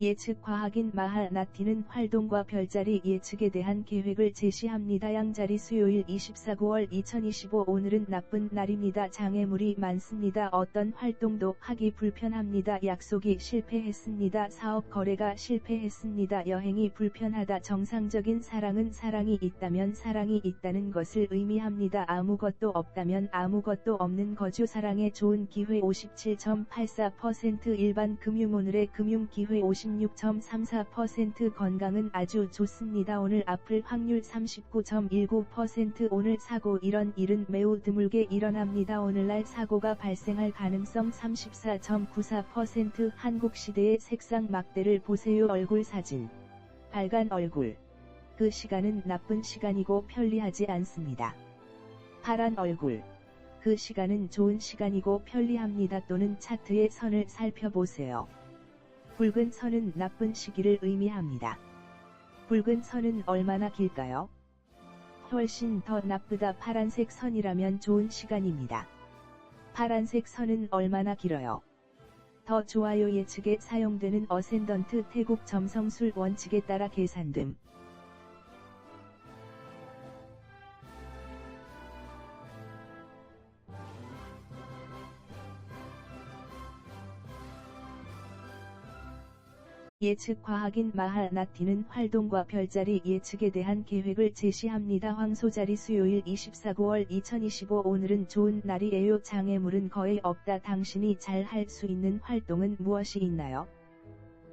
예측 과학인 마하나티는 활동과 별자리 예측에 대한 계획을 제시합니다. 양자리 수요일 24 9월 2025 오늘은 나쁜 날입니다. 장애물이 많습니다. 어떤 활동도 하기 불편합니다. 약속이 실패했습니다. 사업 거래가 실패했습니다. 여행이 불편하다. 정상적인 사랑은 사랑이 있다면 사랑이 있다는 것을 의미합니다. 아무것도 없다면 아무것도 없는 거주 사랑의 좋은 기회 57.84% 일반 금융 오늘의 금융 기회 50 36.34% 건강은 아주 좋습니다. 오늘 아플 확률 39.19% 오늘 사고 이런 일은 매우 드물게 일어납니다. 오늘날 사고가 발생할 가능성 34.94% 한국 시대의 색상 막대를 보세요. 얼굴 사진. 빨간 얼굴. 그 시간은 나쁜 시간이고 편리하지 않습니다. 파란 얼굴. 그 시간은 좋은 시간이고 편리합니다. 또는 차트의 선을 살펴보세요. 붉은 선은 나쁜 시기를 의미합니다. 붉은 선은 얼마나 길까요? 훨씬 더 나쁘다 파란색 선이라면 좋은 시간입니다. 파란색 선은 얼마나 길어요? 더 좋아요 예측에 사용되는 어센던트 태국 점성술 원칙에 따라 계산됨. 예측 과학인 마하나티는 활동과 별자리 예측에 대한 계획을 제시합니다. 황소자리 수요일 24 9월 2025 오늘은 좋은 날이에요. 장애물은 거의 없다. 당신이 잘 할 수 있는 활동은 무엇이 있나요?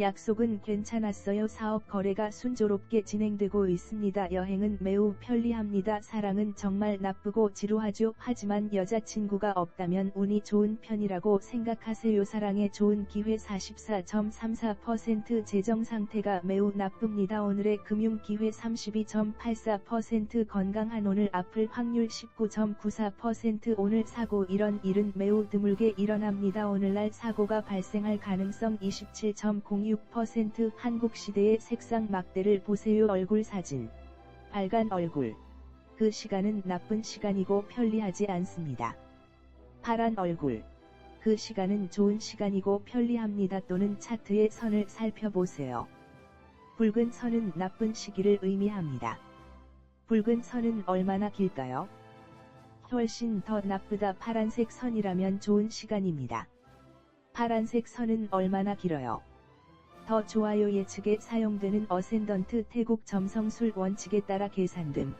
약속은 괜찮았어요. 사업 거래가 순조롭게 진행되고 있습니다. 여행은 매우 편리합니다. 사랑은 정말 나쁘고 지루하죠. 하지만 여자친구가 없다면 운이 좋은 편이라고 생각하세요. 사랑에 좋은 기회 44.34% 재정 상태가 매우 나쁩니다. 오늘의 금융 기회 32.84% 건강한 오늘 아플 확률 19.94% 오늘 사고 이런 일은 매우 드물게 일어납니다. 오늘날 사고가 발생할 가능성 27.0 6% 한국 시대의 색상 막대를 보세요 얼굴 사진. 빨간 얼굴. 그 시간은 나쁜 시간이고 편리하지 않습니다. 파란 얼굴. 그 시간은 좋은 시간이고 편리합니다. 또는 차트의 선을 살펴보세요. 붉은 선은 나쁜 시기를 의미합니다. 붉은 선은 얼마나 길까요? 훨씬 더 나쁘다 파란색 선이라면 좋은 시간입니다. 파란색 선은 얼마나 길어요? 더 좋아요 예측에 사용되는 어센던트 태국 점성술 원칙에 따라 계산됨.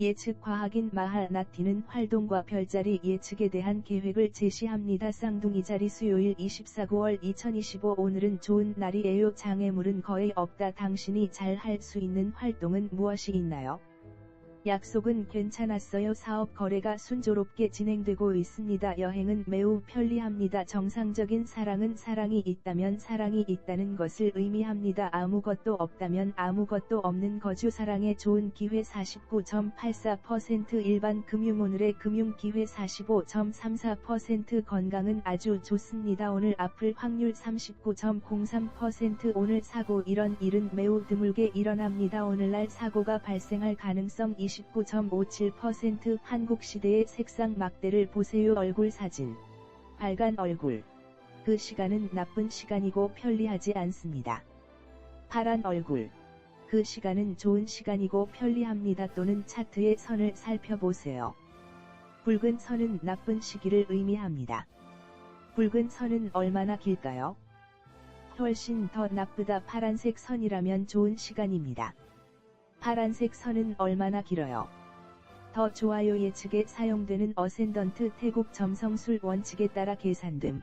예측 과학인 마하나티는 활동과 별자리 예측에 대한 계획을 제시합니다. 쌍둥이 자리 수요일 24 9월 2025 오늘은 좋은 날이에요. 장애물은 거의 없다. 당신이 잘 할 수 있는 활동은 무엇이 있나요? 약속은 괜찮았어요. 사업 거래가 순조롭게 진행되고 있습니다. 여행은 매우 편리합니다. 정상적인 사랑은 사랑이 있다면 사랑이 있다는 것을 의미합니다. 아무것도 없다면 아무것도 없는 거주 사랑의 좋은 기회 49.84% 일반 금융 오늘의 금융 기회 45.34% 건강은 아주 좋습니다. 오늘 아플 확률 39.03% 오늘 사고 이런 일은 매우 드물게 일어납니다. 오늘날 사고가 발생할 가능성 20 29.57% 한국 시대의 색상 막대를 보세요 얼굴 사진. 빨간 얼굴. 그 시간은 나쁜 시간이고 편리하지 않습니다. 파란 얼굴. 그 시간은 좋은 시간이고 편리합니다. 또는 차트의 선을 살펴보세요. 붉은 선은 나쁜 시기를 의미합니다. 붉은 선은 얼마나 길까요? 훨씬 더 나쁘다 파란색 선이라면 좋은 시간입니다. 파란색 선은 얼마나 길어요? 더 좋아요 예측에 사용되는 어센던트 태국 점성술 원칙에 따라 계산됨.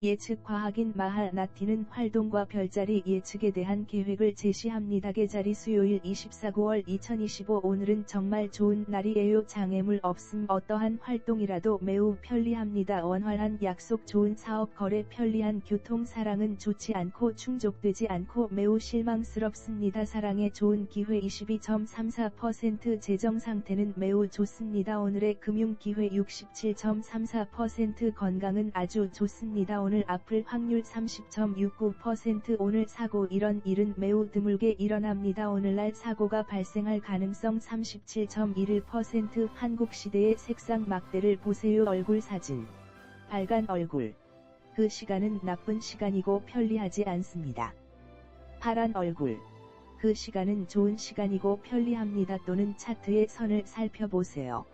예측 과학인 마하나티는 활동과 별자리 예측에 대한 계획을 제시합니다. 계자리 수요일 24 9월 2025 오늘은 정말 좋은 날이에요. 장애물 없음 어떠한 활동이라도 매우 편리합니다. 원활한 약속 좋은 사업 거래 편리한 교통 사랑은 좋지 않고 충족되지 않고 매우 실망스럽습니다. 사랑에 좋은 기회 22.34% 재정 상태는 매우 좋습니다. 오늘의 금융 기회 67.34% 건강은 아주 좋습니다. 오늘 아플 확률 30.69% 오늘 사고 이런 일은 매우 드물게 일어납니다. 오늘날 사고가 발생할 가능성 37.11% 한국 시대의 색상 막대를 보세요. 얼굴 사진. 빨간 얼굴. 그 시간은 나쁜 시간이고 편리하지 않습니다. 파란 얼굴. 그 시간은 좋은 시간이고 편리합니다. 또는 차트의 선을 살펴보세요.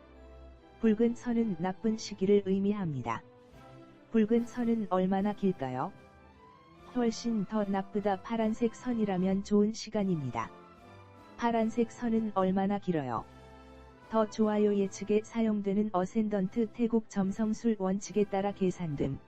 붉은 선은 나쁜 시기를 의미합니다. 붉은 선은 얼마나 길까요? 훨씬 더 나쁘다 파란색 선이라면 좋은 시간입니다. 파란색 선은 얼마나 길어요? 더 좋아요 예측에 사용되는 어센던트 태국 점성술 원칙에 따라 계산됨.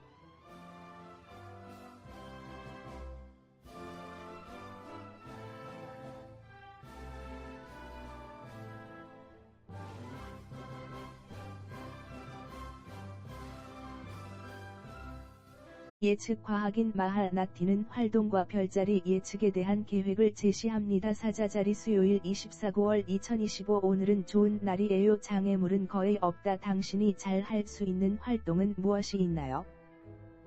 예측 과학인 마하나티는 활동과 별자리 예측에 대한 계획을 제시합니다. 사자자리 수요일 24 9월 2025 오늘은 좋은 날이에요. 장애물은 거의 없다. 당신이 잘 할 수 있는 활동은 무엇이 있나요?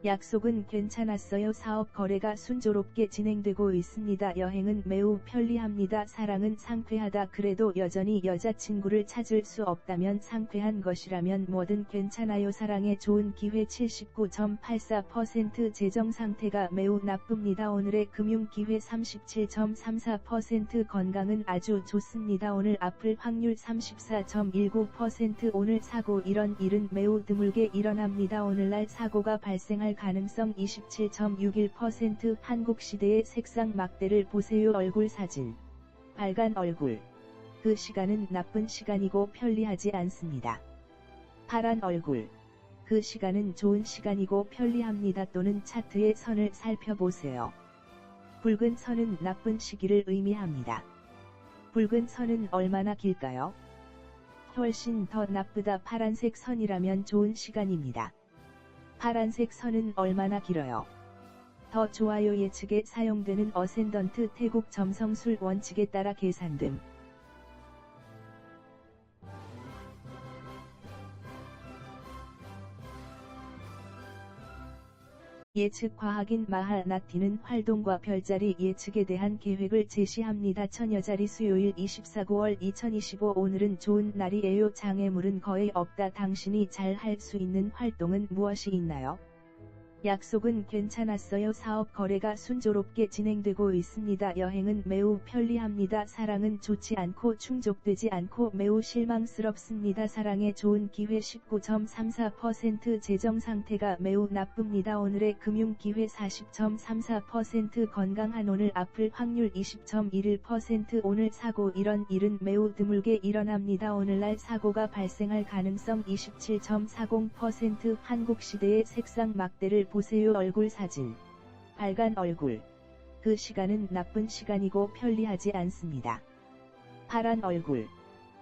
약속은 괜찮았어요. 사업 거래가 순조롭게 진행되고 있습니다. 여행은 매우 편리합니다. 사랑은 상쾌하다. 그래도 여전히 여자친구를 찾을 수 없다면 상쾌한 것이라면 뭐든 괜찮아요. 사랑에 좋은 기회 79.84% 재정 상태가 매우 나쁩니다. 오늘의 금융 기회 37.34% 건강은 아주 좋습니다. 오늘 아플 확률 34.19% 오늘 사고 이런 일은 매우 드물게 일어납니다. 오늘날 사고가 발생할 가능성 27.61% 한국 시대의 색상 막대를 보세요 얼굴 사진. 빨간 얼굴. 그 시간은 나쁜 시간이고 편리하지 않습니다. 파란 얼굴. 그 시간은 좋은 시간이고 편리합니다 또는 차트의 선을 살펴보세요. 붉은 선은 나쁜 시기를 의미합니다. 붉은 선은 얼마나 길까요? 훨씬 더 나쁘다 파란색 선이라면 좋은 시간입니다. 파란색 선은 얼마나 길어요? 더 좋아요 예측에 사용되는 어센던트 태국 점성술 원칙에 따라 계산됨. 예측 과학인 마하나티는 활동과 별자리 예측에 대한 계획을 제시합니다. 처녀자리 수요일 24 9월 2025 오늘은 좋은 날이에요. 장애물은 거의 없다. 당신이 잘 할 수 있는 활동은 무엇이 있나요? 약속은 괜찮았어요. 사업 거래가 순조롭게 진행되고 있습니다. 여행은 매우 편리합니다. 사랑은 좋지 않고 충족되지 않고 매우 실망스럽습니다. 사랑에 좋은 기회 19.34% 재정 상태가 매우 나쁩니다. 오늘의 금융 기회 40.34% 건강한 오늘 아플 확률 20.11% 오늘 사고 이런 일은 매우 드물게 일어납니다. 오늘날 사고가 발생할 가능성 27.40% 한국 시대의 색상 막대를 보세요 얼굴 사진. 빨간 얼굴. 그 시간은 나쁜 시간이고 편리하지 않습니다. 파란 얼굴.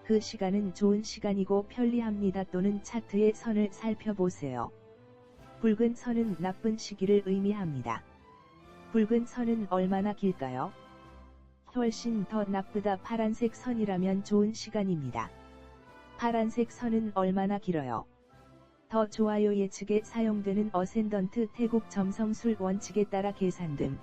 그 시간은 좋은 시간이고 편리합니다 또는 차트의 선을 살펴보세요. 붉은 선은 나쁜 시기를 의미합니다. 붉은 선은 얼마나 길까요? 훨씬 더 나쁘다 파란색 선이라면 좋은 시간입니다. 파란색 선은 얼마나 길어요? 더 좋아요 예측에 사용되는 어센던트 태국 점성술 원칙에 따라 계산됨.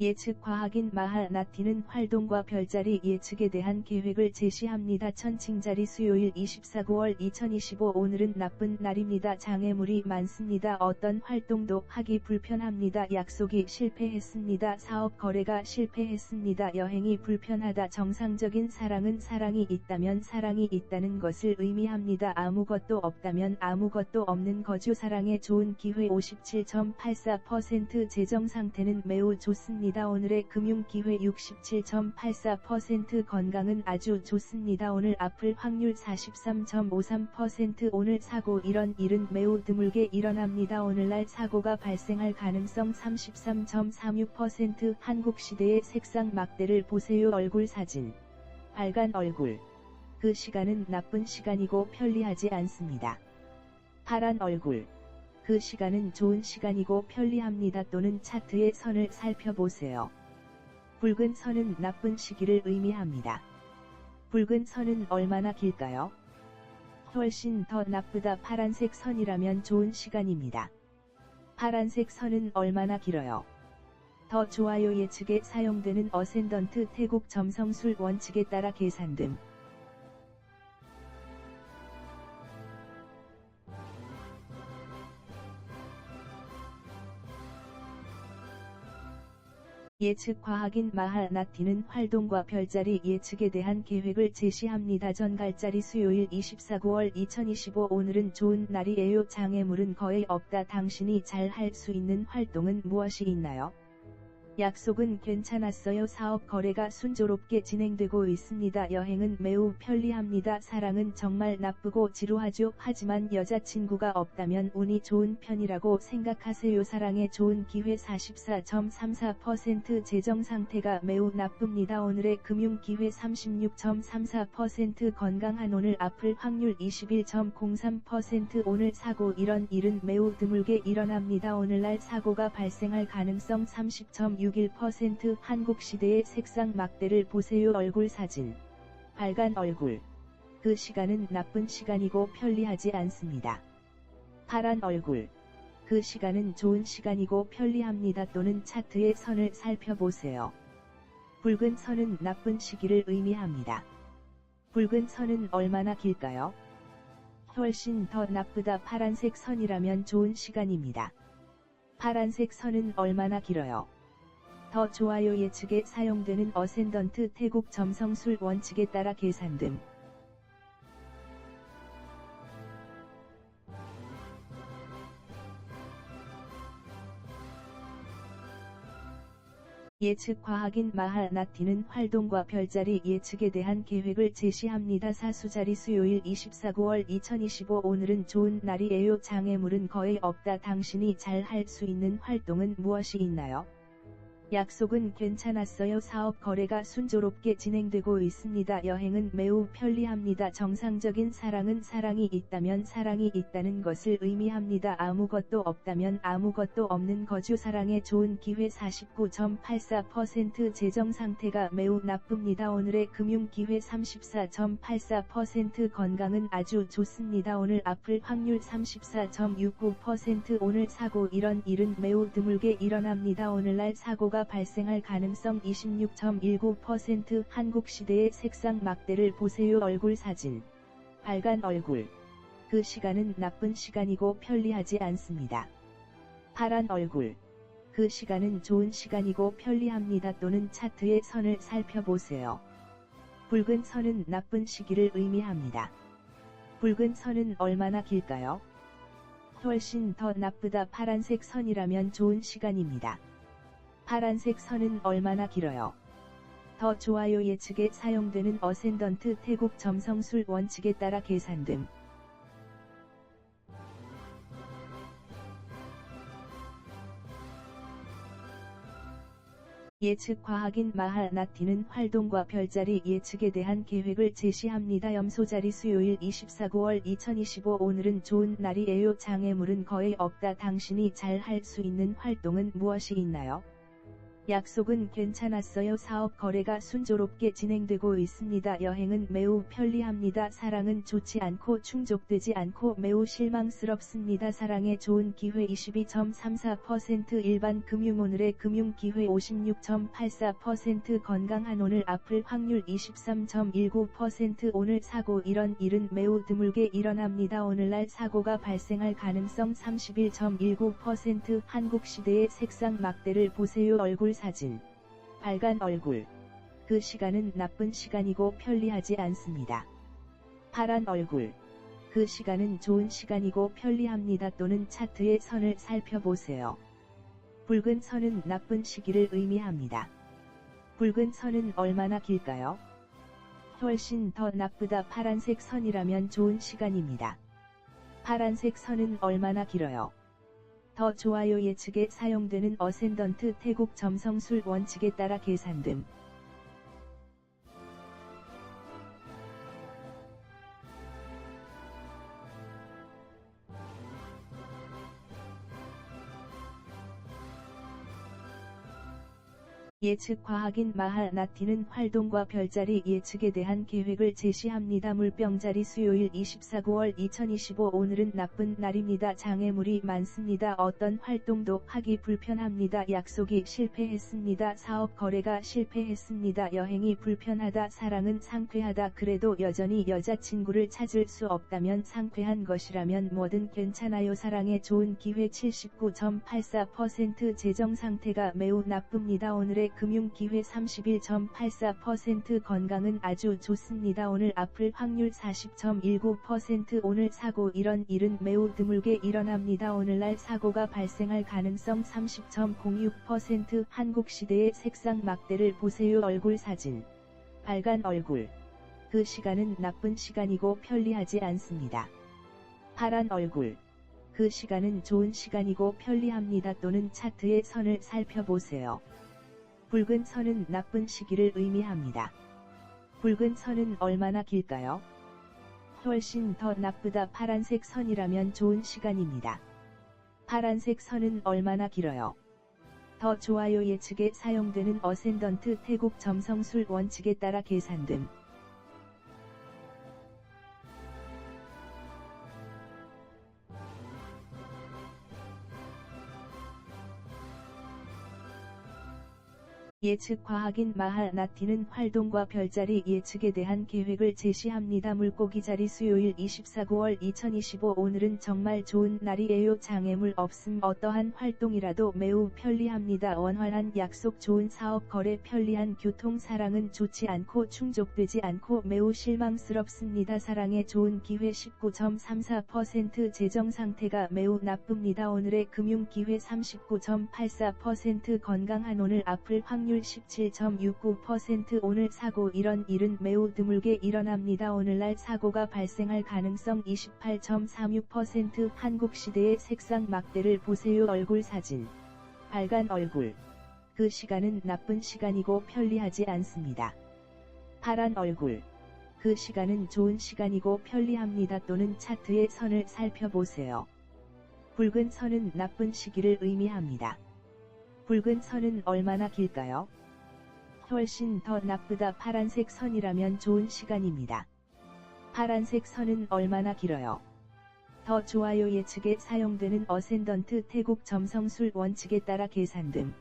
예측 과학인 마하나티는 활동과 별자리 예측에 대한 계획을 제시합니다. 천칭자리 수요일 24 9월 2025 오늘은 나쁜 날입니다. 장애물이 많습니다. 어떤 활동도 하기 불편합니다. 약속이 실패했습니다. 사업 거래가 실패했습니다. 여행이 불편하다. 정상적인 사랑은 사랑이 있다면 사랑이 있다는 것을 의미합니다. 아무것도 없다면 아무것도 없는 거주 사랑에 좋은 기회 57.84% 재정 상태는 매우 좋습니다. 좋습니다. 오늘의 금융기회 67.84% 건강은 아주 좋습니다. 오늘 아플 확률 43.53% 오늘 사고 이런 일은 매우 드물게 일어납니다. 오늘날 사고가 발생할 가능성 33.36% 한국 시대의 색상 막대를 보세요. 얼굴 사진. 빨간 얼굴. 그 시간은 나쁜 시간이고 편리하지 않습니다. 파란 얼굴. 그 시간은 좋은 시간이고 편리합니다 또는 차트의 선을 살펴보세요. 붉은 선은 나쁜 시기를 의미합니다. 붉은 선은 얼마나 길까요? 훨씬 더 나쁘다 파란색 선이라면 좋은 시간입니다. 파란색 선은 얼마나 길어요? 더 좋아요 예측에 사용되는 어센던트 태국 점성술 원칙에 따라 계산됨. 예측 과학인 마하나티는 활동과 별자리 예측에 대한 계획을 제시합니다. 전갈자리 수요일 24 9월 2025 오늘은 좋은 날이에요. 장애물은 거의 없다. 당신이 잘 할 수 있는 활동은 무엇이 있나요? 약속은 괜찮았어요. 사업 거래가 순조롭게 진행되고 있습니다. 여행은 매우 편리합니다. 사랑은 정말 나쁘고 지루하죠. 하지만 여자친구가 없다면 운이 좋은 편이라고 생각하세요. 사랑에 좋은 기회 44.34% 재정 상태가 매우 나쁩니다. 오늘의 금융 기회 36.34% 건강한 오늘 아플 확률 21.03% 오늘 사고 이런 일은 매우 드물게 일어납니다. 오늘날 사고가 발생할 가능성 30. 61% 한국 시대의 색상 막대를 보세요 얼굴 사진. 빨간 얼굴. 그 시간은 나쁜 시간이고 편리하지 않습니다. 파란 얼굴. 그 시간은 좋은 시간이고 편리합니다 또는 차트의 선을 살펴보세요. 붉은 선은 나쁜 시기를 의미합니다. 붉은 선은 얼마나 길까요? 훨씬 더 나쁘다 파란색 선이라면 좋은 시간입니다. 파란색 선은 얼마나 길어요? 더 좋아요 예측에 사용되는 어센던트 태국 점성술 원칙에 따라 계산됨. 예측 과학인 마하나티는 활동과 별자리 예측에 대한 계획을 제시합니다. 사수자리 수요일 24 9월 2025 오늘은 좋은 날이에요. 장애물은 거의 없다. 당신이 잘 할 수 있는 활동은 무엇이 있나요? 약속은 괜찮았어요. 사업 거래가 순조롭게 진행되고 있습니다. 여행은 매우 편리합니다. 정상적인 사랑은 사랑이 있다면 사랑이 있다는 것을 의미합니다. 아무것도 없다면 아무것도 없는 거주 사랑의 좋은 기회 49.84% 재정 상태가 매우 나쁩니다. 오늘의 금융 기회 34.84% 건강은 아주 좋습니다. 오늘 아플 확률 34.69% 오늘 사고 이런 일은 매우 드물게 일어납니다. 오늘날 사고가 발생할 가능성 26.19% 한국 시대의 색상 막대를 보세요 얼굴 사진. 빨간 얼굴. 그 시간은 나쁜 시간이고 편리하지 않습니다. 파란 얼굴. 그 시간은 좋은 시간이고 편리합니다 또는 차트의 선을 살펴보세요. 붉은 선은 나쁜 시기를 의미합니다. 붉은 선은 얼마나 길까요? 훨씬 더 나쁘다 파란색 선이라면 좋은 시간입니다. 파란색 선은 얼마나 길어요? 더 좋아요 예측에 사용되는 어센던트 태국 점성술 원칙에 따라 계산됨. 예측 과학인 마하나티는 활동과 별자리 예측에 대한 계획을 제시합니다. 염소자리 수요일 24 9월 2025 오늘은 좋은 날이에요. 장애물은 거의 없다. 당신이 잘 할 수 있는 활동은 무엇이 있나요? 약속은 괜찮았어요. 사업 거래가 순조롭게 진행되고 있습니다. 여행은 매우 편리합니다. 사랑은 좋지 않고 충족되지 않고 매우 실망스럽습니다. 사랑에 좋은 기회 22.34% 일반 금융 오늘의 금융 기회 56.84% 건강한 오늘 아플 확률 23.19% 오늘 사고 이런 일은 매우 드물게 일어납니다. 오늘날 사고가 발생할 가능성 31.19% 한국 시대의 색상 막대를 보세요. 얼굴 사진. 빨간 얼굴. 그 시간은 나쁜 시간이고 편리하지 않습니다. 파란 얼굴. 그 시간은 좋은 시간이고 편리합니다 또는 차트의 선을 살펴보세요. 붉은 선은 나쁜 시기를 의미합니다. 붉은 선은 얼마나 길까요? 훨씬 더 나쁘다 파란색 선이라면 좋은 시간입니다. 파란색 선은 얼마나 길어요? 더 좋아요 예측에 사용되는 어센던트 태국 점성술 원칙에 따라 계산됨. 예측 과학인 마하 나티는 활동과 별자리 예측에 대한 계획을 제시합니다. 물병자리 수요일 24 9월 2025 오늘은 나쁜 날입니다. 장애물이 많습니다. 어떤 활동도 하기 불편합니다. 약속이 실패했습니다. 사업 거래가 실패했습니다. 여행이 불편하다. 사랑은 상쾌하다. 그래도 여전히 여자친구를 찾을 수 없다면 상쾌한 것이라면 뭐든 괜찮아요. 사랑에 좋은 기회 79.84% 재정 상태가 매우 나쁩니다. 오늘의 금융 기회 31.84% 건강은 아주 좋습니다. 오늘 아플 확률 40.19% 오늘 사고 이런 일은 매우 드물게 일어납니다. 오늘날 사고가 발생할 가능성 30.06% 한국 시대의 색상 막대를 보세요. 얼굴 사진. 빨간 얼굴. 그 시간은 나쁜 시간이고 편리하지 않습니다. 파란 얼굴. 그 시간은 좋은 시간이고 편리합니다. 또는 차트의 선을 살펴보세요. 붉은 선은 나쁜 시기를 의미합니다. 붉은 선은 얼마나 길까요? 훨씬 더 나쁘다 파란색 선이라면 좋은 시간입니다. 파란색 선은 얼마나 길어요? 더 좋아요 예측에 사용되는 어센던트 태국 점성술 원칙에 따라 계산됨. 예측 과학인 마하 나티는 활동과 별자리 예측에 대한 계획을 제시합니다. 물고기 자리 수요일 24 9월 2025 오늘은 정말 좋은 날이에요. 장애물 없음 어떠한 활동이라도 매우 편리합니다. 원활한 약속 좋은 사업 거래 편리한 교통 사랑은 좋지 않고 충족되지 않고 매우 실망스럽습니다. 사랑에 좋은 기회 19.34% 재정 상태가 매우 나쁩니다. 오늘의 금융 기회 39.84% 건강한 오늘 아플 확률 17.69% 오늘 사고 이런 일은 매우 드물게 일어납니다. 오늘날 사고가 발생할 가능성 28.36% 한국 시대의 색상 막대를 보세요. 얼굴 사진. 빨간 얼굴. 그 시간은 나쁜 시간이고 편리하지 않습니다. 파란 얼굴. 그 시간은 좋은 시간이고 편리합니다. 또는 차트의 선을 살펴보세요. 붉은 선은 나쁜 시기를 의미합니다. 붉은 선은 얼마나 길까요? 훨씬 더 나쁘다 파란색 선이라면 좋은 시간입니다. 파란색 선은 얼마나 길어요? 더 좋아요 예측에 사용되는 어센던트 태국 점성술 원칙에 따라 계산 등